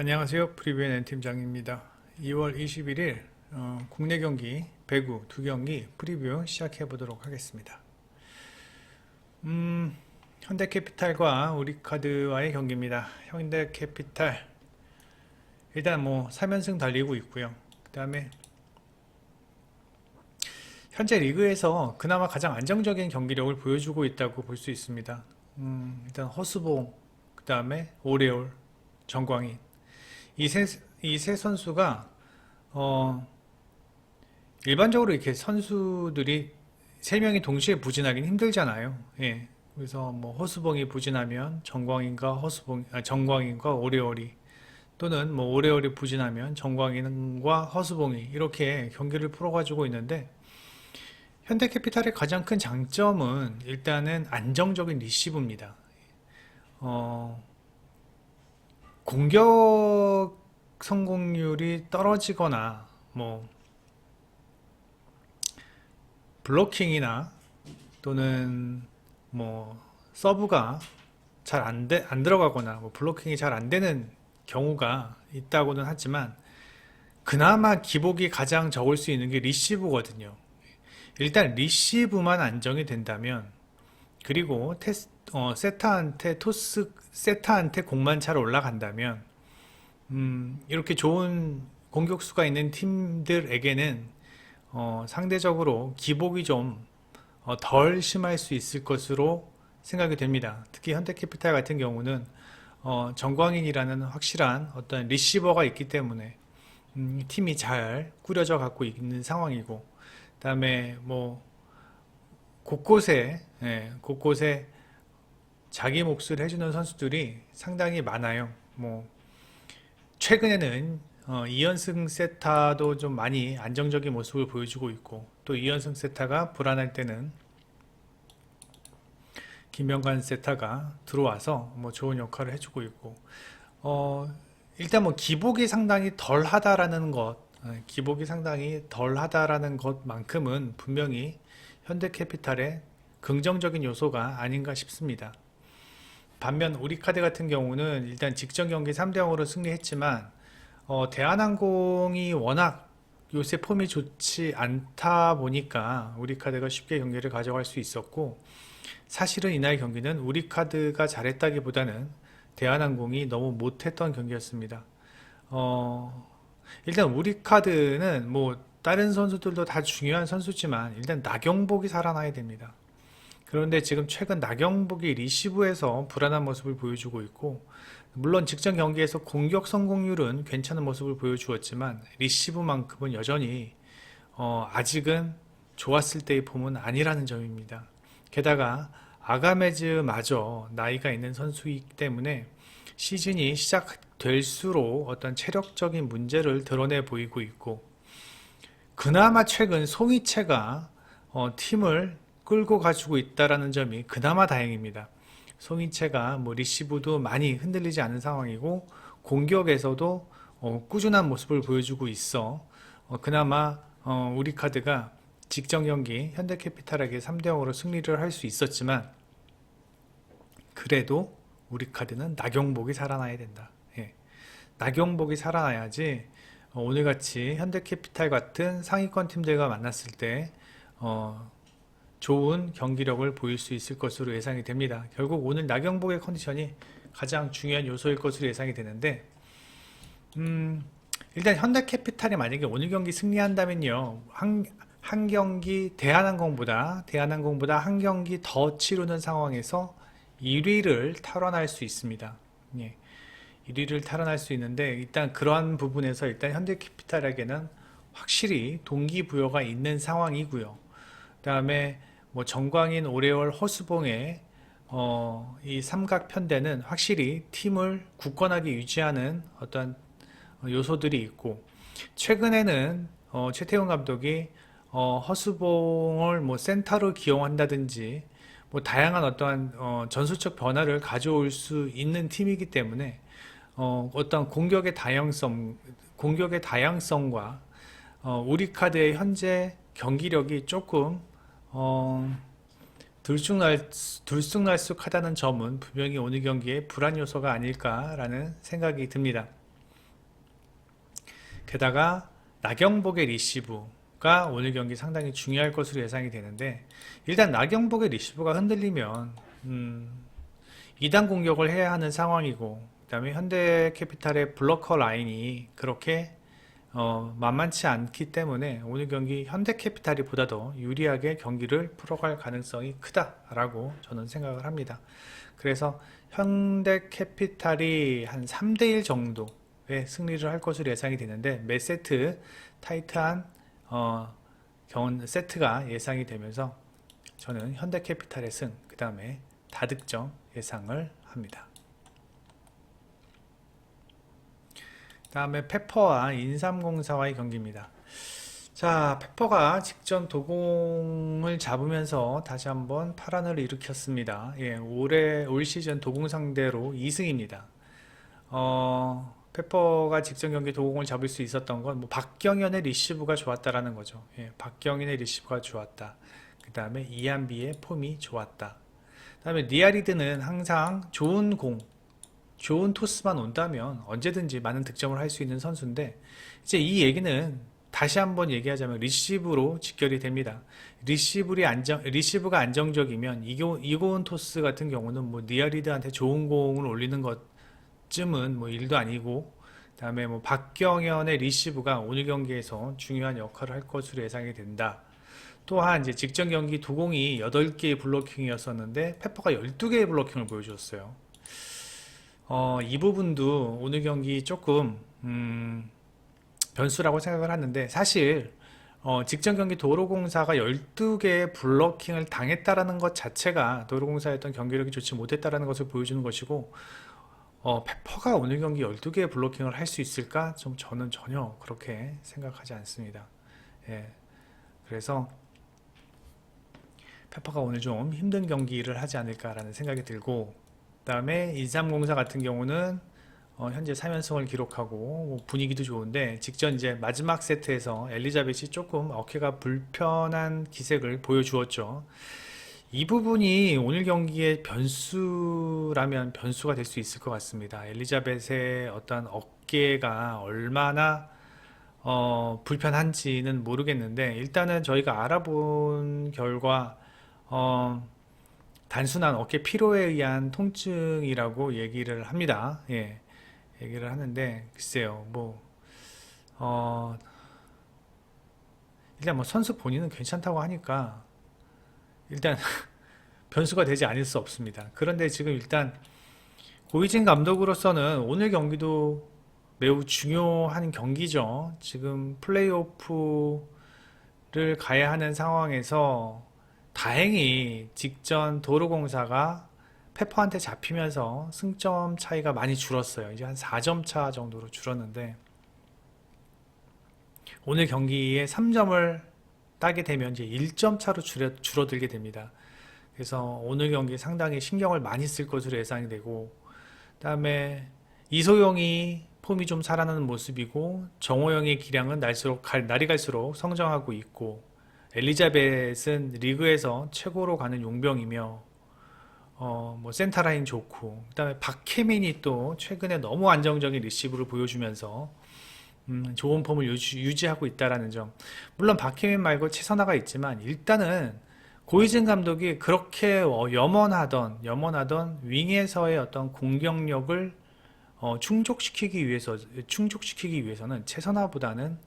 안녕하세요. 프리뷰의 N팀장입니다. 2월 21일 어, 국내 경기 배구 두 경기 프리뷰 시작해 보도록 하겠습니다. 음, 현대캐피탈과 우리카드와의 경기입니다. 현대캐피탈 일단 뭐 3연승 달리고 있고요. 그 다음에 현재 리그에서 그나마 가장 안정적인 경기력을 보여주고 있다고 볼 수 있습니다. 음, 일단 허수봉, 그 다음에 오레올, 정광인 이세 이 세 선수가 어 일반적으로 이렇게 선수들이 세 명이 동시에 부진하기는 힘들잖아요. 예. 그래서 뭐 허수봉이 부진하면 정광인과 허수봉 아, 정광인과 오레올이 또는 뭐 오레올이 부진하면 정광인과 허수봉이 이렇게 경기를 풀어가지고 있는데 현대캐피탈의 가장 큰 장점은 일단은 안정적인 리시브입니다. 어, 공격 성공률이 떨어지거나 뭐 블로킹이나 또는 뭐 서브가 잘안 돼, 안 들어가거나 뭐 블로킹이 잘 안 되는 경우가 있다고는 하지만 그나마 기복이 가장 적을 수 있는 게 리시브거든요. 일단 리시브만 안정이 된다면 그리고 테스, 어, 세타한테 토스 세타한테 공만 잘 올라간다면 음, 이렇게 좋은 공격수가 있는 팀들에게는 어, 상대적으로 기복이 좀 어, 덜 심할 수 있을 것으로 생각이 됩니다. 특히 현대캐피탈 같은 경우는 어, 정광인이라는 확실한 어떤 리시버가 있기 때문에 음, 팀이 잘 꾸려져 갖고 있는 상황이고 그다음에 뭐 곳곳에 예, 곳곳에 자기 몫을 해주는 선수들이 상당히 많아요. 뭐 최근에는 어, 이연승 세타도 좀 많이 안정적인 모습을 보여주고 있고 또 이연승 세타가 불안할 때는 김명관 세타가 들어와서 뭐 좋은 역할을 해주고 있고 어, 일단 뭐 기복이 상당히 덜하다라는 것 어, 기복이 상당히 덜하다라는 것만큼은 분명히 현대캐피탈의 긍정적인 요소가 아닌가 싶습니다. 반면 우리카드 같은 경우는 일단 직전 경기 3대 0으로 승리했지만 어, 대한항공이 워낙 요새 폼이 좋지 않다 보니까 우리카드가 쉽게 경기를 가져갈 수 있었고 사실은 이날 경기는 우리카드가 잘했다기보다는 대한항공이 너무 못했던 경기였습니다. 어, 일단 우리카드는 뭐 다른 선수들도 다 중요한 선수지만 일단 나경복이 살아나야 됩니다. 그런데 지금 최근 나경복이 리시브에서 불안한 모습을 보여주고 있고 물론 직전 경기에서 공격 성공률은 괜찮은 모습을 보여주었지만 리시브만큼은 여전히 어, 아직은 좋았을 때의 폼은 아니라는 점입니다. 게다가 아가메즈마저 나이가 있는 선수이기 때문에 시즌이 시작될수록 어떤 체력적인 문제를 드러내 보이고 있고 그나마 최근 송이채가 어, 팀을 끌고 가지고 있다라는 점이 그나마 다행입니다. 송이채가 뭐 리시브도 많이 흔들리지 않은 상황이고 공격에서도 어, 꾸준한 모습을 보여주고 있어 어, 그나마 어, 우리 카드가 직전 경기 현대캐피탈에게 3대 0으로 승리를 할 수 있었지만 그래도 우리 카드는 나경복이 살아나야 된다. 예. 나경복이 살아나야지 어, 오늘같이 현대캐피탈 같은 상위권 팀들과 만났을 때 어, 좋은 경기력을 보일 수 있을 것으로 예상이 됩니다. 결국 오늘 나경복의 컨디션이 가장 중요한 요소일 것으로 예상이 되는데 음, 일단 현대캐피탈이 만약에 오늘 경기 승리한다면요 한, 한 경기 대한항공보다 대한항공보다 한 경기 더 치르는 상황에서 1위를 탈환할 수 있습니다. 예. 1위를 탈환할 수 있는데 일단 그러한 부분에서 일단 현대캐피탈에게는 확실히 동기부여가 있는 상황이고요. 그다음에 뭐 정광인, 오레올, 허수봉의 어, 이 삼각 편대는 확실히 팀을 굳건하게 유지하는 어떤 요소들이 있고 최근에는 어, 최태훈 감독이 어, 허수봉을 뭐 센터로 기용한다든지 뭐 다양한 어떠한 어, 전술적 변화를 가져올 수 있는 팀이기 때문에 어, 어떤 공격의 다양성, 공격의 다양성과 어, 우리 카드의 현재 경기력이 조금 어, 들쑥날, 들쑥날쑥하다는 점은 분명히 오늘 경기에 불안 요소가 아닐까라는 생각이 듭니다. 게다가 나경복의 리시브가 오늘 경기 상당히 중요할 것으로 예상이 되는데 일단 나경복의 리시브가 흔들리면 음, 2단 공격을 해야 하는 상황이고 그다음에 현대캐피탈의 블러커 라인이 그렇게 어, 만만치 않기 때문에 오늘 경기 현대캐피탈이 보다 더 유리하게 경기를 풀어갈 가능성이 크다라고 저는 생각을 합니다. 그래서 현대캐피탈이 한 3대1 정도의 승리를 할 것으로 예상이 되는데 매 세트 타이트한 어, 경 세트가 예상이 되면서 저는 현대캐피탈의 승, 그 다음에 다득점 예상을 합니다. 다음에 페퍼와 인삼공사와의 경기입니다. 자, 페퍼가 직전 도공을 잡으면서 다시 한번 파란을 일으켰습니다. 예, 올해 올 시즌 도공 상대로 2승입니다. 어, 페퍼가 직전 경기 도공을 잡을 수 있었던 건 뭐 박경현의 리시브가 좋았다라는 거죠. 예, 박경현의 리시브가 좋았다. 그 다음에 이한비의 폼이 좋았다. 그 다음에 리아리드는 항상 좋은 공, 좋은 토스만 온다면 언제든지 많은 득점을 할 수 있는 선수인데 이제 이 얘기는 다시 한번 얘기하자면 리시브로 직결이 됩니다. 리시브리 안정 리시브가 안정적이면 이고, 이고은 토스 같은 경우는 뭐 니아리드한테 좋은 공을 올리는 것쯤은 뭐 일도 아니고 그다음에 뭐 박경현의 리시브가 오늘 경기에서 중요한 역할을 할 것으로 예상이 된다. 또한 이제 직전 경기 도공이 8개의 블로킹이었었는데 페퍼가 12개의 블로킹을 보여주었어요. 어, 이 부분도 오늘 경기 조금 음, 변수라고 생각을 하는데 사실 어, 직전 경기 도로공사가 12개의 블러킹을 당했다라는 것 자체가 도로공사의 어떤 경기력이 좋지 못했다라는 것을 보여주는 것이고 어, 페퍼가 오늘 경기 12개의 블러킹을 할 수 있을까? 좀 저는 전혀 그렇게 생각하지 않습니다. 예. 그래서 페퍼가 오늘 좀 힘든 경기를 하지 않을까라는 생각이 들고 그 다음에 2304 같은 경우는 어, 현재 3연승을 기록하고 뭐 분위기도 좋은데 직전 이제 마지막 세트에서 엘리자벳이 조금 어깨가 불편한 기색을 보여주었죠. 이 부분이 오늘 경기의 변수라면 변수가 될 수 있을 것 같습니다. 엘리자벳의 어떤 어깨가 얼마나 어, 불편한지는 모르겠는데 일단은 저희가 알아본 결과 어, 단순한 어깨 피로에 의한 통증이라고 얘기를 합니다. 예, 얘기를 하는데 글쎄요, 뭐 어, 일단 뭐 선수 본인은 괜찮다고 하니까 일단 변수가 되지 않을 수 없습니다. 그런데 지금 일단 고이진 감독으로서는 오늘 경기도 매우 중요한 경기죠. 지금 플레이오프를 가야 하는 상황에서 다행히 직전 도로공사가 페퍼한테 잡히면서 승점 차이가 많이 줄었어요. 이제 한 4점 차 정도로 줄었는데 오늘 경기에 3점을 따게 되면 이제 1점 차로 줄어, 줄어들게 됩니다. 그래서 오늘 경기 상당히 신경을 많이 쓸 것으로 예상이 되고 그다음에 이소영이 폼이 좀 살아나는 모습이고 정호영의 기량은 날수록 갈, 날이 갈수록 성장하고 있고 엘리자벳은 리그에서 최고로 가는 용병이며 어, 뭐 센터라인 좋고 그다음에 박혜민이 또 최근에 너무 안정적인 리시브를 보여주면서 음, 좋은 폼을 유지, 하고 있다라는 점. 물론 박혜민 말고 최선화가 있지만 일단은 고이진 감독이 그렇게 어, 염원하던 염원하던 윙에서의 어떤 공격력을 어, 충족시키기 위해서 충족시키기 위해서는 최선화보다는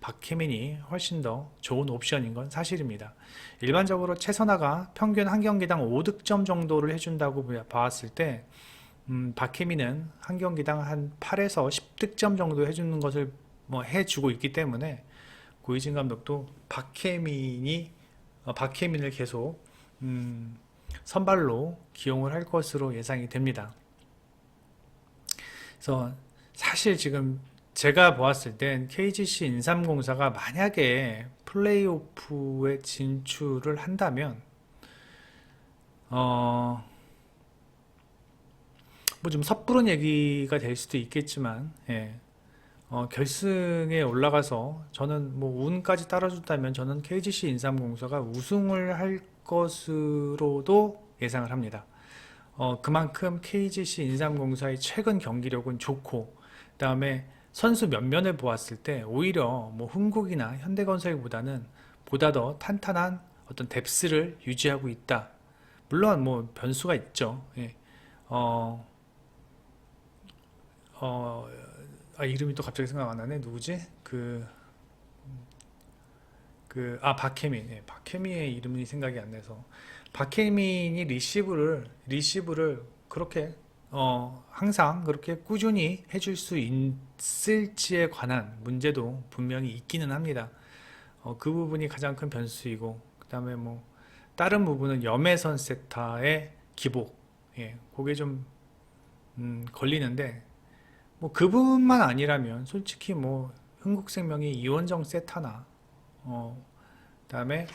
박혜민이 훨씬 더 좋은 옵션인 건 사실입니다. 일반적으로 최선화가 평균 한 경기당 5득점 정도를 해준다고 봤을 때 음, 박혜민은 한 경기당 한 8에서 10득점 정도 해주는 것을 뭐 해주고 있기 때문에 고이진 감독도 박혜민이 어, 박혜민을 계속 음, 선발로 기용을 할 것으로 예상이 됩니다. 그래서 사실 지금 제가 보았을 땐 KGC 인삼공사가 만약에 플레이오프에 진출을 한다면 어, 뭐 좀 섣부른 얘기가 될 수도 있겠지만 예. 어, 결승에 올라가서 저는 뭐 운까지 따라준다면 저는 KGC 인삼공사가 우승을 할 것으로도 예상을 합니다. 어, 그만큼 KGC 인삼공사의 최근 경기력은 좋고 그다음에 선수 면면을 보았을 때 오히려 뭐 흥국이나 현대건설보다는 보다 더 탄탄한 어떤 뎁스를 유지하고 있다. 물론 뭐 변수가 있죠. 예. 어, 어, 아, 이름이 또 갑자기 생각 안 나네. 누구지? 그, 그, 아, 박혜민. 예, 박혜민의 이름이 생각이 안 나서. 박혜민이 리시브를, 리시브를 그렇게, 어, 항상 그렇게 꾸준히 해줄 수 있을지에 관한 문제도 분명히 있기는 합니다. 어, 그 부분이 가장 큰 변수이고, 그 다음에 뭐, 다른 부분은 염혜선 세타의 기복. 예, 그게 좀, 음, 걸리는데, 뭐 그 부분만 아니라면 솔직히 뭐 흥국생명이 이원정 세타나 어 그 다음에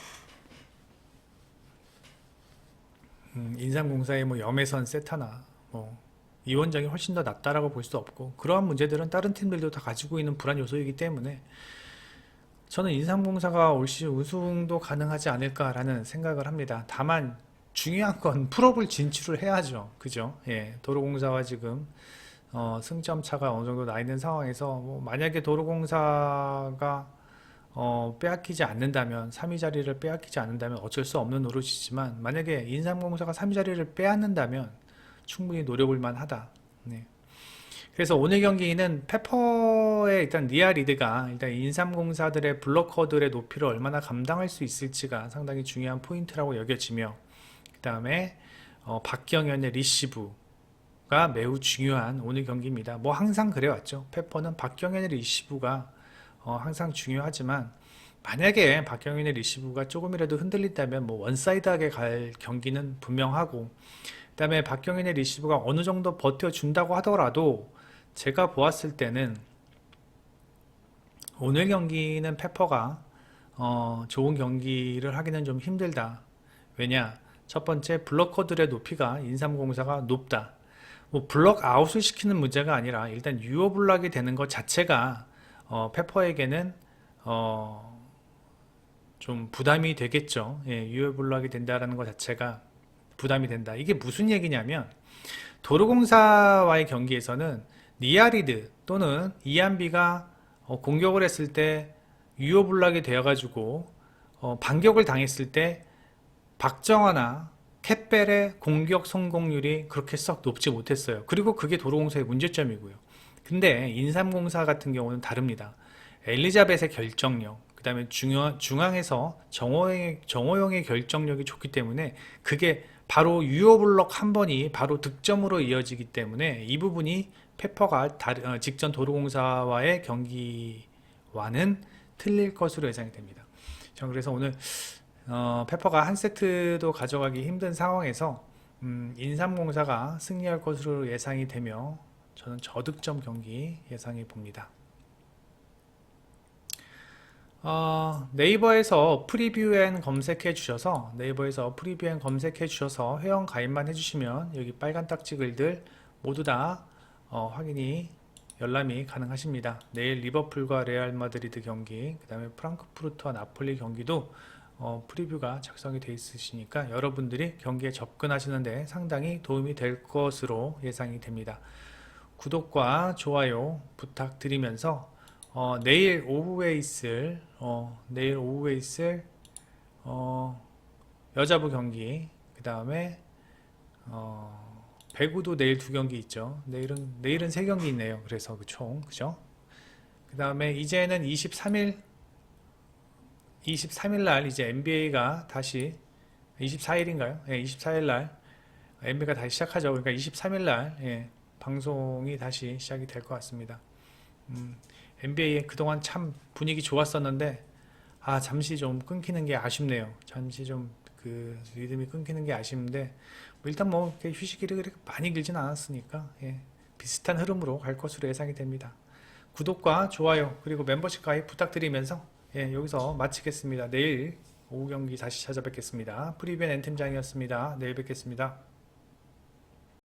음, 인삼공사의 뭐 염혜선 세타나 뭐 이원정이 훨씬 더 낫다라고 볼 수 없고 그러한 문제들은 다른 팀들도 다 가지고 있는 불안 요소이기 때문에 저는 인삼공사가 올 시즌 우승도 가능하지 않을까라는 생각을 합니다. 다만 중요한 건 풀업을 진출을 해야죠. 그죠? 예, 도로공사와 지금 어, 승점 차가 어느 정도 나 있는 상황에서 뭐 만약에 도로공사가 어, 빼앗기지 않는다면 3위 자리를 빼앗기지 않는다면 어쩔 수 없는 노릇이지만 만약에 인삼공사가 3위 자리를 빼앗는다면 충분히 노려볼 만하다. 네. 그래서 오늘 경기는 페퍼의 일단 리아 리드가 일단 인삼공사들의 블로커들의 높이를 얼마나 감당할 수 있을지가 상당히 중요한 포인트라고 여겨지며 그 다음에 어, 박경현의 리시브가 매우 중요한 오늘 경기입니다. 뭐 항상 그래왔죠. 페퍼는 박경현의 리시브가 어, 항상 중요하지만 만약에 박경현의 리시브가 조금이라도 흔들린다면 뭐 원사이드하게 갈 경기는 분명하고 그다음에 박경현의 리시브가 어느 정도 버텨준다고 하더라도 제가 보았을 때는 오늘 경기는 페퍼가 어, 좋은 경기를 하기는 좀 힘들다. 왜냐? 첫 번째 블러커들의 높이가 인삼공사가 높다. 뭐 블럭 아웃을 시키는 문제가 아니라 일단 유어 블락이 되는 것 자체가 어, 페퍼에게는 어, 좀 부담이 되겠죠. 예, 유어 블락이 된다라는 것 자체가 부담이 된다. 이게 무슨 얘기냐면 도로공사와의 경기에서는 니아리드 또는 이안비가 어, 공격을 했을 때 유효 블락이 되어가지고 어, 반격을 당했을 때 박정화나 캣벨의 공격 성공률이 그렇게 썩 높지 못했어요. 그리고 그게 도로공사의 문제점이고요. 근데 인삼공사 같은 경우는 다릅니다. 엘리자벳의 결정력, 그 다음에 중앙, 중앙에서 정호영의, 정호영의 결정력이 좋기 때문에 그게 바로 유효 블럭 한 번이 바로 득점으로 이어지기 때문에 이 부분이 페퍼가 다른- 어, 직전 도로공사와의 경기와는 틀릴 것으로 예상이 됩니다. 저는 그래서 오늘 어, 페퍼가 한 세트도 가져가기 힘든 상황에서 음, 인삼공사가 승리할 것으로 예상이 되며 저는 저득점 경기 예상해 봅니다. 어, 네이버에서 프리뷰엔 검색해 주셔서 네이버에서 프리뷰엔 검색해 주셔서 회원 가입만 해주시면 여기 빨간 딱지 글들 모두 다 어, 확인이 열람이 가능하십니다. 내일 리버풀과 레알 마드리드 경기, 그 다음에 프랑크푸르트와 나폴리 경기도 어, 프리뷰가 작성이 되어 있으시니까 여러분들이 경기에 접근하시는데 상당히 도움이 될 것으로 예상이 됩니다. 구독과 좋아요 부탁드리면서 어, 내일 오후에 있을 어, 내일 오후에 있을 어, 여자부 경기 그 다음에 어, 배구도 내일 두 경기 있죠. 내일은 내일은 세 경기 있네요. 그래서 그 총 그죠? 그 다음에 이제는 23일 23일 날 이제 NBA가 다시 24일인가요? 예, 24일 날 NBA가 다시 시작하죠. 그러니까 23일 날 예, 방송이 다시 시작이 될 것 같습니다. 음, NBA 그동안 참 분위기 좋았었는데 아 잠시 좀 끊기는 게 아쉽네요. 잠시 좀 그 리듬이 끊기는 게 아쉬운데 뭐 일단 뭐 휴식일이 그렇게 많이 길진 않았으니까 예, 비슷한 흐름으로 갈 것으로 예상이 됩니다. 구독과 좋아요 그리고 멤버십 가입 부탁드리면서 예, 여기서 마치겠습니다. 내일 오후 경기 다시 찾아뵙겠습니다. 프리뷰 엔팀장이었습니다. 내일 뵙겠습니다.